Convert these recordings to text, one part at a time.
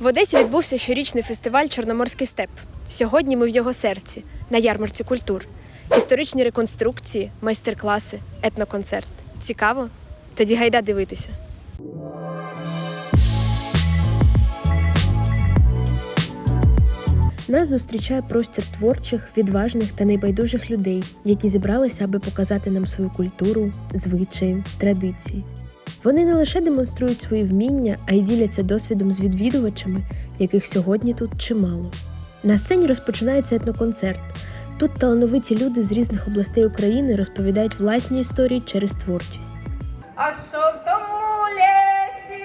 В Одесі відбувся щорічний фестиваль Чорноморський степ. Сьогодні ми в його серці, на ярмарці культур. Історичні реконструкції, майстер-класи, етноконцерт. Цікаво? Тоді гайда дивитися. Нас зустрічає простір творчих, відважних та небайдужих людей, які зібралися, аби показати нам свою культуру, звичаї, традиції. Вони не лише демонструють свої вміння, а й діляться досвідом з відвідувачами, яких сьогодні тут чимало. На сцені розпочинається етноконцерт. Тут талановиті люди з різних областей України розповідають власні історії через творчість. А що в тому лісі?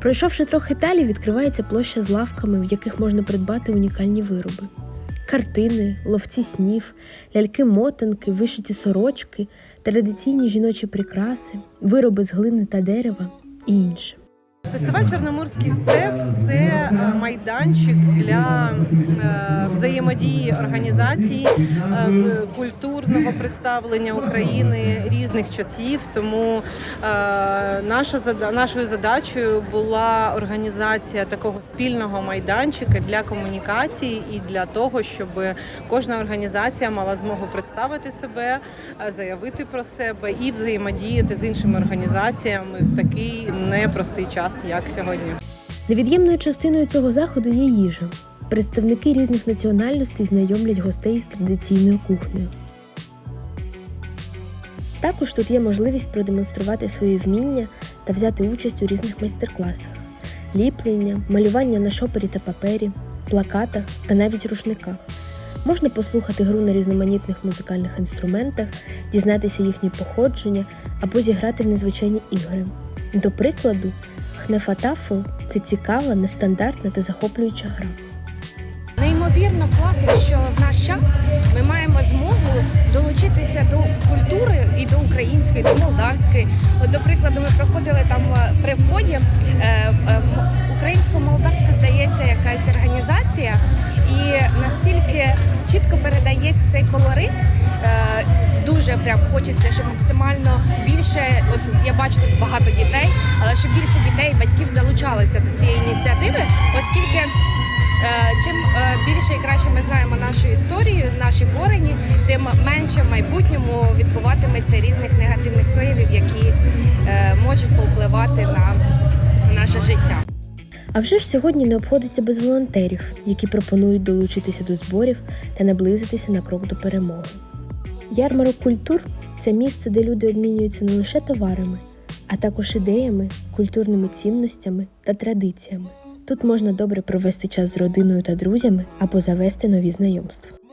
Пройшовши трохи далі, відкривається площа з лавками, в яких можна придбати унікальні вироби: картини, ловці снів, ляльки-мотанки, вишиті сорочки, традиційні жіночі прикраси, вироби з глини та дерева і інше. Фестиваль Чорноморський степ це е, майданчик для е, взаємодії організацій е, культурного представлення України різних часів. Тому наша нашою задачею була організація такого спільного майданчика для комунікації і для того, щоб кожна організація мала змогу представити себе, заявити про себе і взаємодіяти з іншими організаціями в такий непростий час, як сьогодні. Невід'ємною частиною цього заходу є їжа. Представники різних національностей знайомлять гостей з традиційною кухнею. Також тут є можливість продемонструвати свої вміння та взяти участь у різних майстер-класах: ліплення, малювання на шопері та папері, плакатах та навіть рушниках. Можна послухати гру на різноманітних музикальних інструментах, дізнатися їхнє походження або зіграти в незвичайні ігри. До прикладу, Хнефатафл це цікава, нестандартна та захоплююча гра. Неймовірно класно, що в наш час ми маємо змогу долучитися до культури і до української, до молдавської. От, до прикладу, ми проходили там е, при вході е, е, українсько-молдавська, здається, якась організація, і настільки чітко передається цей колорит. Прям хочеться, щоб максимально більше, от я бачу тут багато дітей, але щоб більше дітей батьків залучалися до цієї ініціативи, оскільки Е, Чим е, більше і краще ми знаємо нашу історію, наші корені, тим менше в майбутньому відбуватиметься різних негативних проявів, які е, можуть повпливати на наше життя. А вже ж сьогодні не обходиться без волонтерів, які пропонують долучитися до зборів та наблизитися на крок до перемоги. Ярмарок культур це місце, де люди обмінюються не лише товарами, а також ідеями, культурними цінностями та традиціями. Тут можна добре провести час з родиною та друзями або завести нові знайомства.